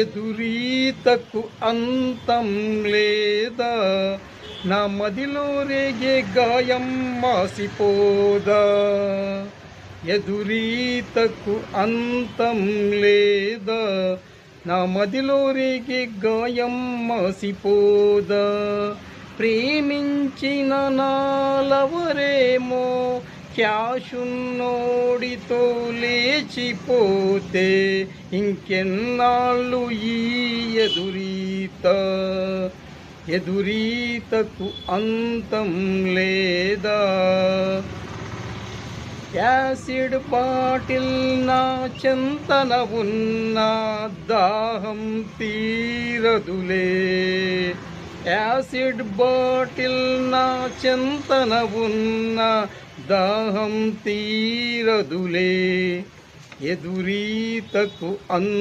ఎదురీతకు అంతం లేదా నా మదిలో రేగే గాయం మాసిపోదా ఎదురీతకు అంతం లేదా నా మదిలో రేగే గాయం మాసిపోదా ప్రేమించిన నాలవరేమో క్యాషున్నోడితో లే ಿ ಪೋತೆ ಇಂಕೆನಾಳು ಈ ಯುರೀತ ಯರೀತ ತು ಆಸಿಡ್ ಯಸಿಡ್ ನಾ ನಂತನ ಉನ್ನ ದಾಹಂ ತೀರದು ಯಾಸಿಡ್ ಬಾಟಿಲ್ ನಂತನ ಉನ್ನ ದಾಹಂ ತೀರದುಲೇ ये दूरी तक तो अन्न